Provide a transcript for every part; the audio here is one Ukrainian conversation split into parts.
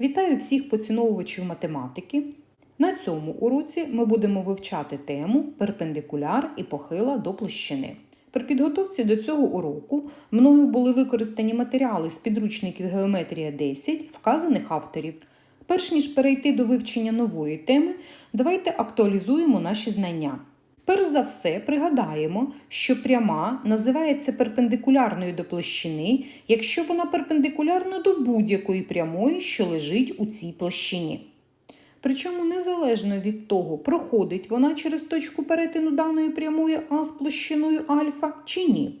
Вітаю всіх поціновувачів математики. На цьому уроці ми будемо вивчати тему перпендикуляр і похила до площини. При підготовці до цього уроку мною були використані матеріали з підручників Геометрія 10 вказаних авторів. Перш ніж перейти до вивчення нової теми, давайте актуалізуємо наші знання. Перш за все, пригадаємо, що пряма називається перпендикулярною до площини, якщо вона перпендикулярна до будь-якої прямої, що лежить у цій площині. Причому незалежно від того, проходить вона через точку перетину даної прямої А з площиною альфа чи ні.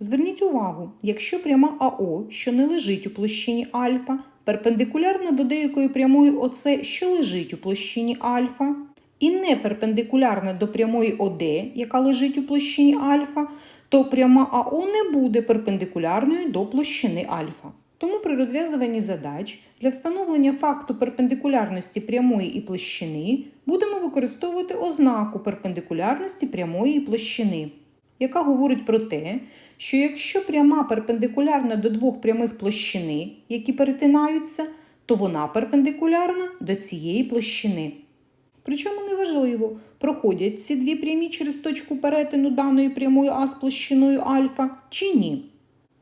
Зверніть увагу, якщо пряма АО, що не лежить у площині альфа, перпендикулярна до деякої прямої ОС, що лежить у площині альфа, і не перпендикулярна до прямої ОД, яка лежить у площині альфа, то пряма АО не буде перпендикулярною до площини альфа. Тому при розв'язуванні задач для встановлення факту перпендикулярності прямої і площини будемо використовувати ознаку перпендикулярності прямої і площини, яка говорить про те, що якщо пряма перпендикулярна до двох прямих площини, які перетинаються, то вона перпендикулярна до цієї площини. Причому неважливо, проходять ці дві прямі через точку перетину даної прямої А з площиною альфа чи ні.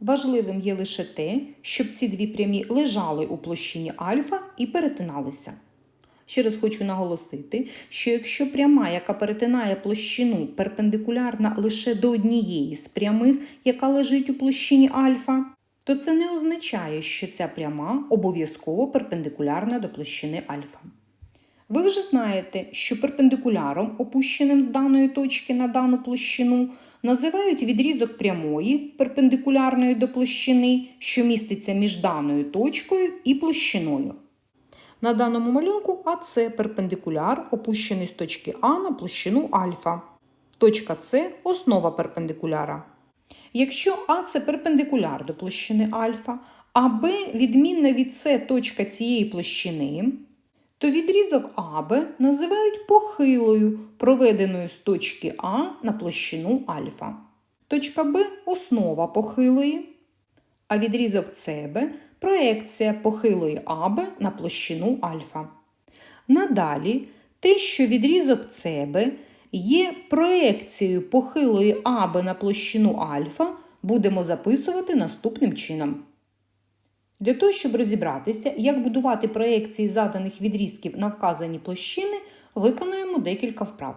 Важливим є лише те, щоб ці дві прямі лежали у площині альфа і перетиналися. Ще раз хочу наголосити, що якщо пряма, яка перетинає площину, перпендикулярна лише до однієї з прямих, яка лежить у площині альфа, то це не означає, що ця пряма обов'язково перпендикулярна до площини альфа. Ви вже знаєте, що перпендикуляром, опущеним з даної точки на дану площину, називають відрізок прямої, перпендикулярної до площини, що міститься між даною точкою і площиною. На даному малюнку АЦ перпендикуляр, опущений з точки А на площину альфа. Точка С основа перпендикуляра. Якщо А це перпендикуляр до площини альфа, а Б відмінна від С точка цієї площини, то відрізок АБ називають похилою, проведеною з точки А на площину альфа. Точка Б основа похилої, а відрізок СБ проекція похилої АБ на площину альфа. Надалі те, що відрізок СБ є проекцією похилої АБ на площину альфа, будемо записувати наступним чином. Для того, щоб розібратися, як будувати проекції заданих відрізків на вказані площини, виконуємо декілька вправ.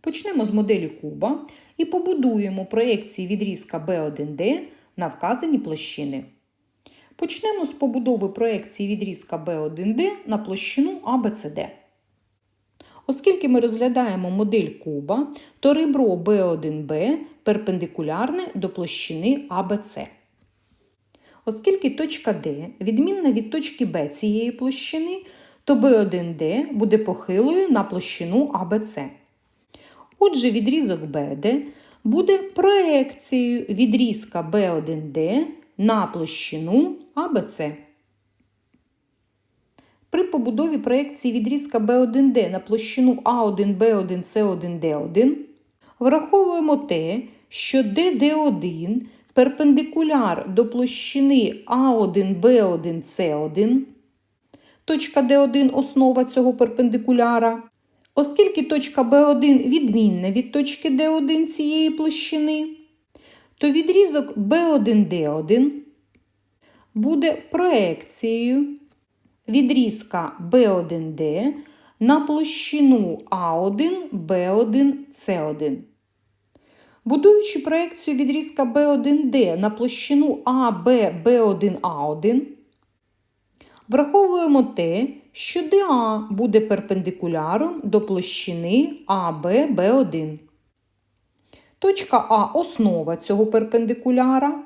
Почнемо з моделі куба і побудуємо проекції відрізка B1D на вказані площини. Почнемо з побудови проекції відрізка B1D на площину ABCD. Оскільки ми розглядаємо модель куба, то ребро B1B перпендикулярне до площини ABC. Оскільки точка D відмінна від точки B цієї площини, то B1D буде похилою на площину ABC. Отже, відрізок BD буде проекцією відрізка B1D на площину ABC. При побудові проекції відрізка B1D на площину A1, B1, C1, D1 враховуємо те, що DD1 перпендикуляр до площини А1, Б1, С1. Точка Д1 основа цього перпендикуляра. Оскільки точка Б1 відмінна від точки Д1 цієї площини, то відрізок B1D1 буде проекцією відрізка B1D на площину А1, Б1, С1. Будуючи проекцію відрізка B1D на площину АБ B1A1, враховуємо те, що ДА буде перпендикуляром до площини АБ B1. Точка А основа цього перпендикуляра.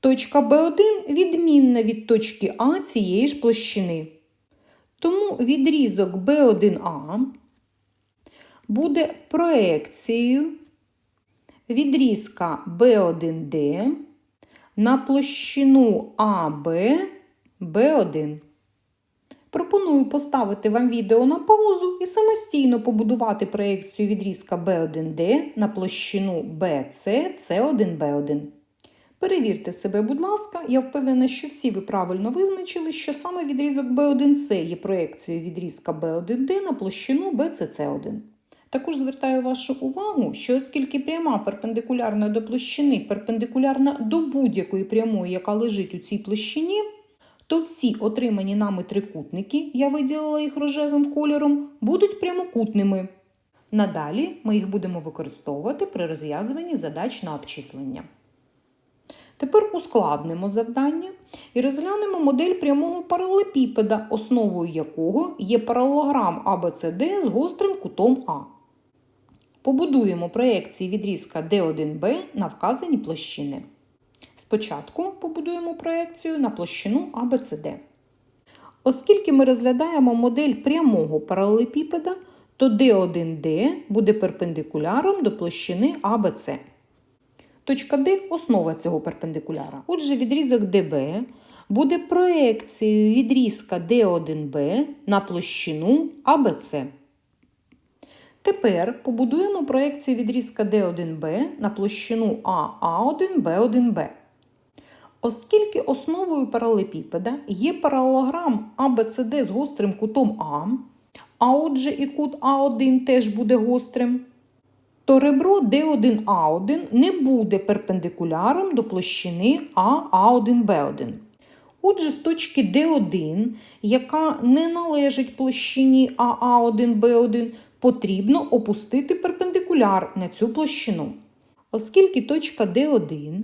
Точка B1 відмінна від точки А цієї ж площини. Тому відрізок B1A буде проекцією відрізка B1D на площину АБ B1. Пропоную поставити вам відео на паузу і самостійно побудувати проєкцію відрізка B1D на площину BC C1B1. Перевірте себе, будь ласка, я впевнена, що всі ви правильно визначили, що саме відрізок B1C є проекцією відрізка B1D на площину BCC1. Також звертаю вашу увагу, що оскільки пряма перпендикулярна до площини перпендикулярна до будь-якої прямої, яка лежить у цій площині, то всі отримані нами трикутники, я виділила їх рожевим кольором, будуть прямокутними. Надалі ми їх будемо використовувати при розв'язуванні задач на обчислення. Тепер ускладнимо завдання і розглянемо модель прямого паралелепіпеда, основою якого є паралелограм ABCD з гострим кутом А. Побудуємо проекції відрізка D1B на вказані площини. Спочатку побудуємо проекцію на площину ABCD. Оскільки ми розглядаємо модель прямого паралелепіпеда, то D1D буде перпендикуляром до площини ABC. Точка D – основа цього перпендикуляра. Отже, відрізок DB буде проекцією відрізка D1B на площину ABC. Тепер побудуємо проекцію відрізка D1B на площину AA1, B1B. Оскільки основою паралелепіпеда є паралелограм ABCD з гострим кутом А, а отже і кут А1 теж буде гострим, то ребро D1A1 не буде перпендикуляром до площини AA1B1. Отже, з точки D1, яка не належить площині AA1B1, потрібно опустити перпендикуляр на цю площину. Оскільки точка D1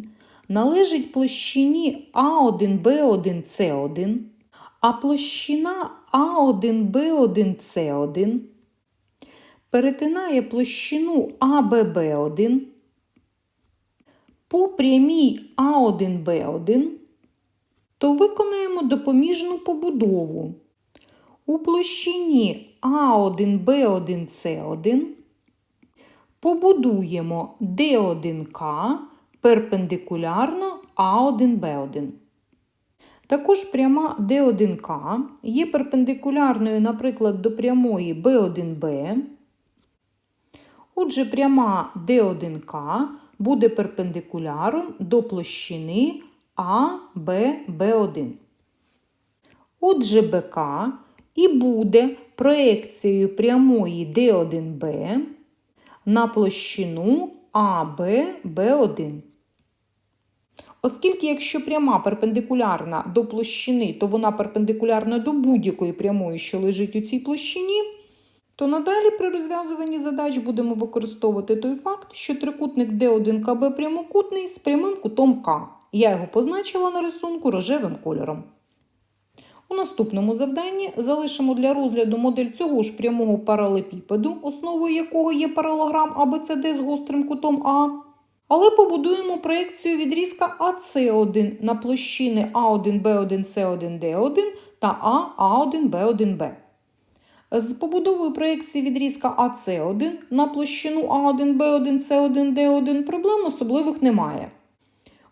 належить площині А1Б1С1, а площина А1Б1С1 перетинає площину АББ1 по прямій А1Б1, то виконаємо допоміжну побудову. У площині А1Б1С1 побудуємо Д1К перпендикулярно А1Б1. Також пряма D1К є перпендикулярною, наприклад, до прямої B1B. Отже, пряма D1К буде перпендикуляром до площини ABB1. Отже, БК і буде проекцією прямої D1B на площину ABB1. Оскільки, якщо пряма перпендикулярна до площини, то вона перпендикулярна до будь-якої прямої, що лежить у цій площині, то надалі при розв'язуванні задач будемо використовувати той факт, що трикутник D1КБ прямокутний з прямим кутом К. Я його позначила на рисунку рожевим кольором. У наступному завданні залишимо для розгляду модель цього ж прямого паралепіпеду, основою якого є паралограм ABCD з гострим кутом А. Але побудуємо проекцію відрізка АС1 на площини А1, Б1, С1, Д1 та А, А1, Б1, Б. З побудовою проекції відрізка АС1 на площину А1, Б1, С1, Д1 проблем особливих немає.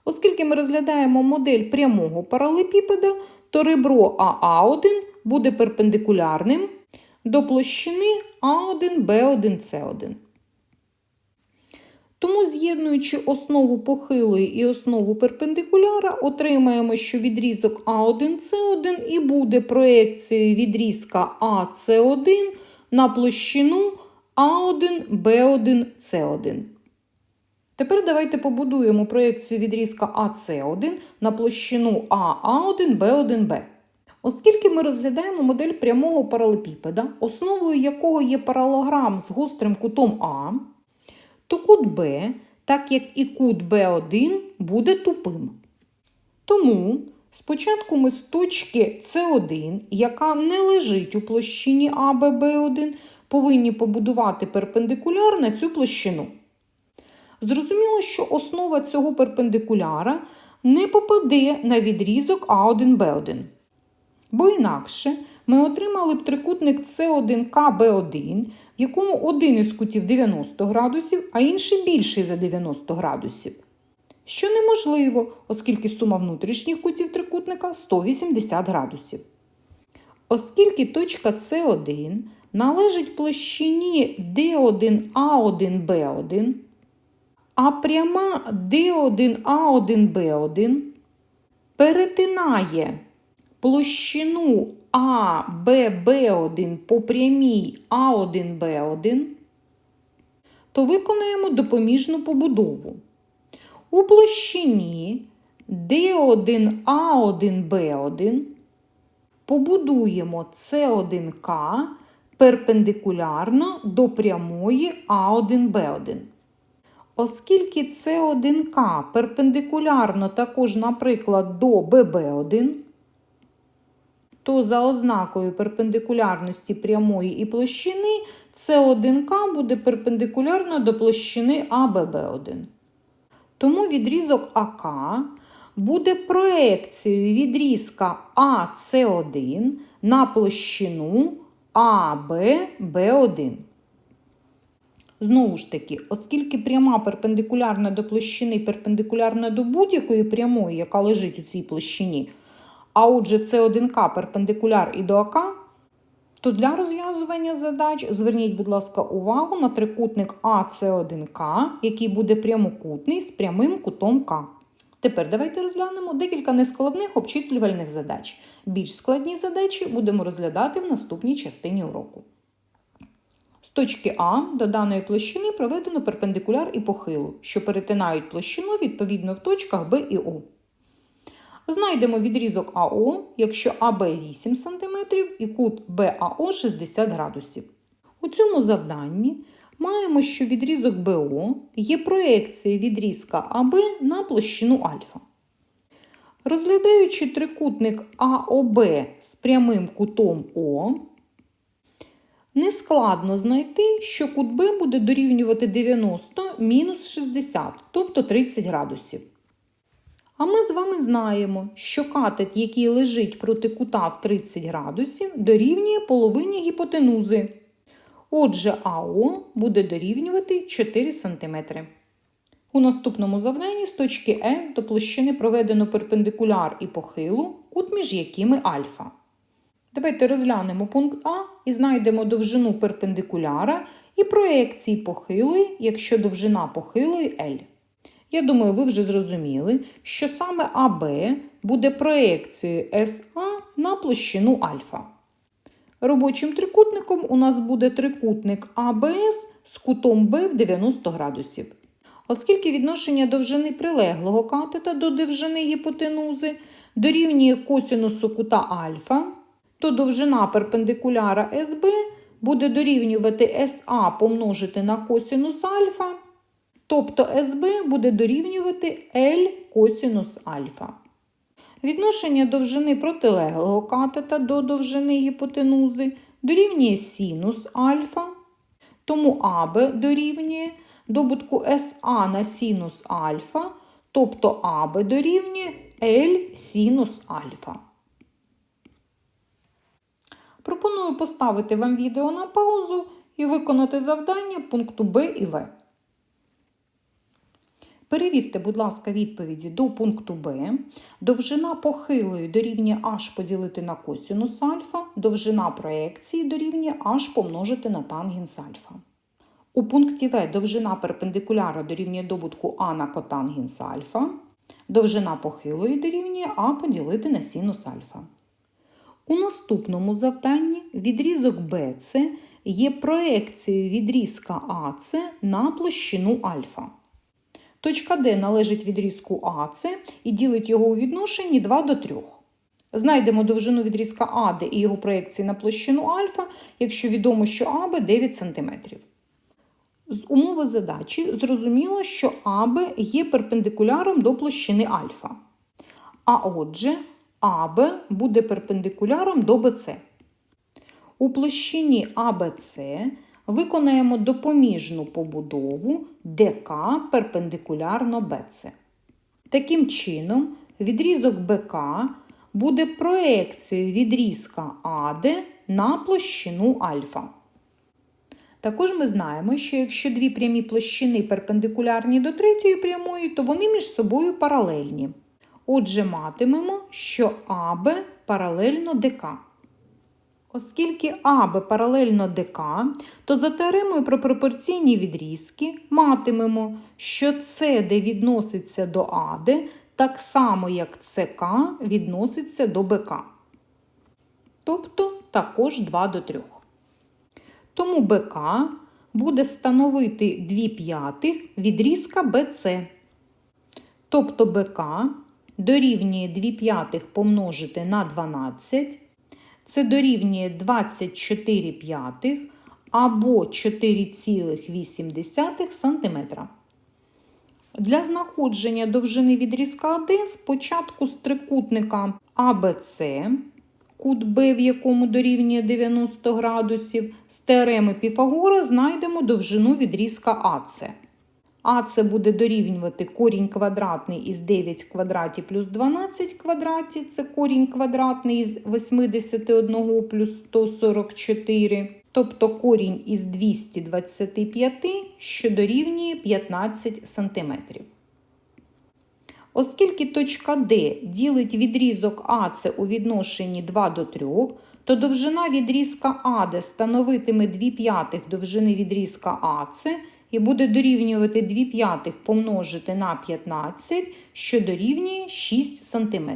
Оскільки ми розглядаємо модель прямого паралепіпеда, то ребро АА1 буде перпендикулярним до площини А1, Б1, С1. Тому, з'єднуючи основу похилої і основу перпендикуляра, отримаємо, що відрізок А1С1 і буде проекцією відрізка АС1 на площину А1, Б1, С1. Тепер давайте побудуємо проекцію відрізка АС1 на площину АА1, Б1, Б. Оскільки ми розглядаємо модель прямого паралепіпеда, основою якого є паралограм з гострим кутом А, то кут Б, так як і кут Б1, буде тупим. Тому спочатку ми з точки С1, яка не лежить у площині АББ1, повинні побудувати перпендикуляр на цю площину. Зрозуміло, що основа цього перпендикуляра не попаде на відрізок А1Б1. Бо інакше ми отримали б трикутник С1КБ1, в якому один із кутів 90 градусів, а інший більший за 90 градусів. Що неможливо, оскільки сума внутрішніх кутів трикутника 180 градусів. Оскільки точка С1 належить площині D1A1B1, А пряма D1A1B1 перетинає площину АББ1 по прямій А1Б1, то виконаємо допоміжну побудову. У площині D1A1B1 побудуємо С1К перпендикулярно до прямої А1Б1. Оскільки С1К перпендикулярно також, наприклад, до ББ1, то за ознакою перпендикулярності прямої і площини С1К буде перпендикулярно до площини АББ1. Тому відрізок АК буде проекцією відрізка АС1 на площину АББ1. Знову ж таки, оскільки пряма перпендикулярна до площини перпендикулярна до будь-якої прямої, яка лежить у цій площині, а отже, С1К перпендикуляр і до АК, то для розв'язування задач зверніть, будь ласка, увагу на трикутник АС1К, який буде прямокутний з прямим кутом К. Тепер давайте розглянемо декілька нескладних обчислювальних задач. Більш складні задачі будемо розглядати в наступній частині уроку. Точки А до даної площини проведено перпендикуляр і похилу, що перетинають площину відповідно в точках Б і О. Знайдемо відрізок АО, якщо АБ 8 см і кут БАО 60 градусів. У цьому завданні маємо, що відрізок БО є проекцією відрізка АБ на площину альфа. Розглядаючи трикутник АОБ з прямим кутом О, нескладно знайти, що кут Б буде дорівнювати 90 мінус 60, тобто 30 градусів. А ми з вами знаємо, що катет, який лежить проти кута в 30 градусів, дорівнює половині гіпотенузи. Отже, АО буде дорівнювати 4 см. У наступному завданні з точки С до площини проведено перпендикуляр і похилу, кут між якими альфа. Давайте розглянемо пункт А і знайдемо довжину перпендикуляра і проекції похилої, якщо довжина похилої L. Я думаю, ви вже зрозуміли, що саме АБ буде проекцією СА на площину альфа. Робочим трикутником у нас буде трикутник АБС з кутом Б в 90 градусів. Оскільки відношення довжини прилеглого катета до довжини гіпотенузи дорівнює косінусу кута альфа, то довжина перпендикуляра СБ буде дорівнювати СА помножити на косінус альфа, тобто СБ буде дорівнювати L косінус альфа. Відношення довжини протилеглого катета до довжини гіпотенузи дорівнює синус альфа, тому АБ дорівнює добутку СА на синус альфа, тобто АБ дорівнює L синус альфа. Пропоную поставити вам відео на паузу і виконати завдання пункту Б і В. Перевірте, будь ласка, відповіді до пункту Б. Довжина похилої дорівнює h поділити на косінус альфа, довжина проекції дорівнює h помножити на тангенс альфа. У пункті В довжина перпендикуляра дорівнює добутку А на котангенс альфа, довжина похилої дорівнює А поділити на синус альфа. У наступному завданні відрізок BC є проекцією відрізка АС на площину альфа. Точка D належить відрізку АС і ділить його у відношенні 2 до 3. Знайдемо довжину відрізка АД і його проекції на площину альфа, якщо відомо, що АБ 9 см. З умови задачі зрозуміло, що АБ є перпендикуляром до площини альфа. А отже, АБ буде перпендикуляром до БЦ. У площині АБЦ виконаємо допоміжну побудову ДК перпендикулярно БЦ. Таким чином, відрізок БК буде проекцією відрізка АД на площину альфа. Також ми знаємо, що якщо дві прямі площини перпендикулярні до третьої прямої, то вони між собою паралельні. Отже, матимемо, що АБ паралельно ДК. Оскільки АБ паралельно ДК, то за теоремою про пропорційні відрізки матимемо, що СД відноситься до АД так само, як СК відноситься до БК. Тобто також 2 до 3. Тому БК буде становити 2 п'ятих відрізка БЦ. Тобто БК дорівнює 2 п'ятих помножити на 12. Це дорівнює 24 п'ятих або 4,8 см. Для знаходження довжини відрізка АД спочатку з трикутника АБЦ, кут Б, в якому дорівнює 90 градусів, з теореми Піфагора знайдемо довжину відрізка АЦ. АЦ буде дорівнювати корінь квадратний із 9 в квадраті плюс 12 в квадраті, це корінь квадратний із 81 плюс 144, тобто корінь із 225, що дорівнює 15 см. Оскільки точка D ділить відрізок АЦ у відношенні 2 до 3, то довжина відрізка АД становитиме 2 п'ятих довжини відрізка АЦ і буде дорівнювати 2 п'ятих помножити на 15, що дорівнює 6 см.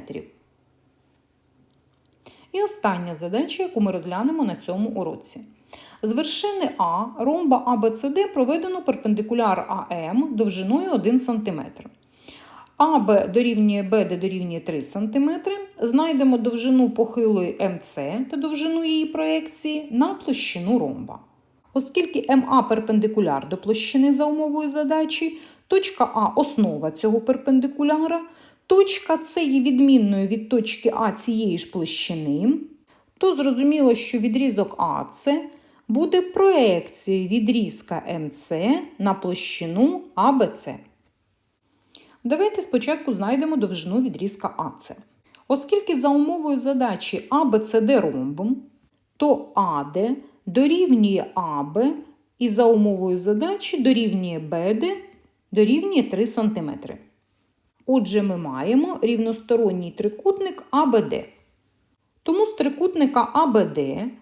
І остання задача, яку ми розглянемо на цьому уроці. З вершини А ромба ABCD проведено перпендикуляр АМ довжиною 1 см. АБ дорівнює БД дорівнює 3 см. Знайдемо довжину похилої МЦ та довжину її проекції на площину ромба. Оскільки МА перпендикуляр до площини за умовою задачі, точка А основа цього перпендикуляра, точка С є відмінною від точки А цієї ж площини, то зрозуміло, що відрізок АЦ буде проекцією відрізка МЦ на площину АБЦ. Давайте спочатку знайдемо довжину відрізка АЦ. Оскільки за умовою задачі АБЦД ромбом, то АД дорівнює АБ і за умовою задачі дорівнює БД дорівнює 3 см. Отже, ми маємо рівносторонній трикутник АБД. Тому з трикутника АБД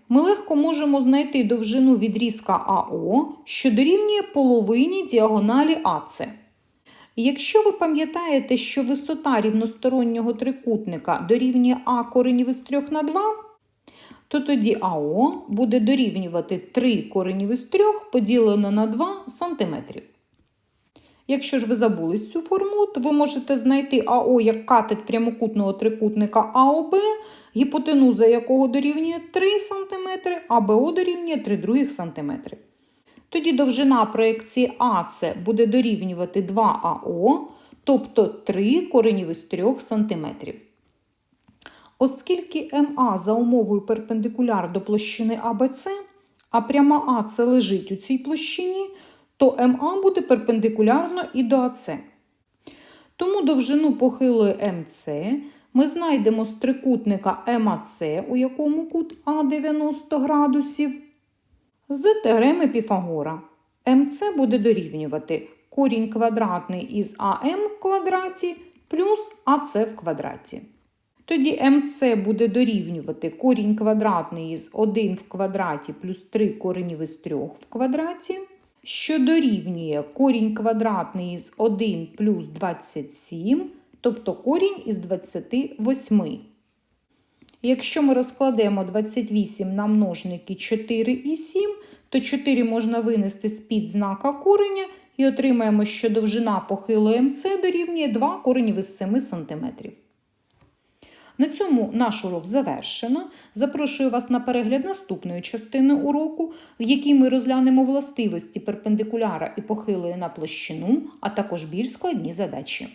ми легко можемо знайти довжину відрізка АО, що дорівнює половині діагоналі АЦ. Якщо ви пам'ятаєте, що висота рівностороннього трикутника дорівнює А коренів із 3 на 2, то тоді АО буде дорівнювати 3 коренів із 3 поділено на 2 см. Якщо ж ви забули цю формулу, то ви можете знайти АО як катет прямокутного трикутника АОБ, гіпотенуза якого дорівнює 3 см, а БО дорівнює 3 других см. Тоді довжина проекції АЦ буде дорівнювати 2АО, тобто 3 коренів із 3 см. Оскільки МА за умовою перпендикуляр до площини АБЦ, а пряма АЦ лежить у цій площині, то МА буде перпендикулярно і до АЦ. Тому довжину похилої МЦ ми знайдемо з трикутника МАЦ, у якому кут А 90 градусів, з теореми Піфагора. МЦ буде дорівнювати корінь квадратний із АМ в квадраті плюс АЦ в квадраті. Тоді МЦ буде дорівнювати корінь квадратний із 1 в квадраті плюс 3 коренів із 3 в квадраті, що дорівнює корінь квадратний із 1 плюс 27, тобто корінь із 28. Якщо ми розкладемо 28 на множники 4 і 7, то 4 можна винести з-під знака кореня і отримаємо, що довжина похилої МЦ дорівнює 2 коренів із 7 см. На цьому наш урок завершено. Запрошую вас на перегляд наступної частини уроку, в якій ми розглянемо властивості перпендикуляра і похилої на площину, а також більш складні задачі.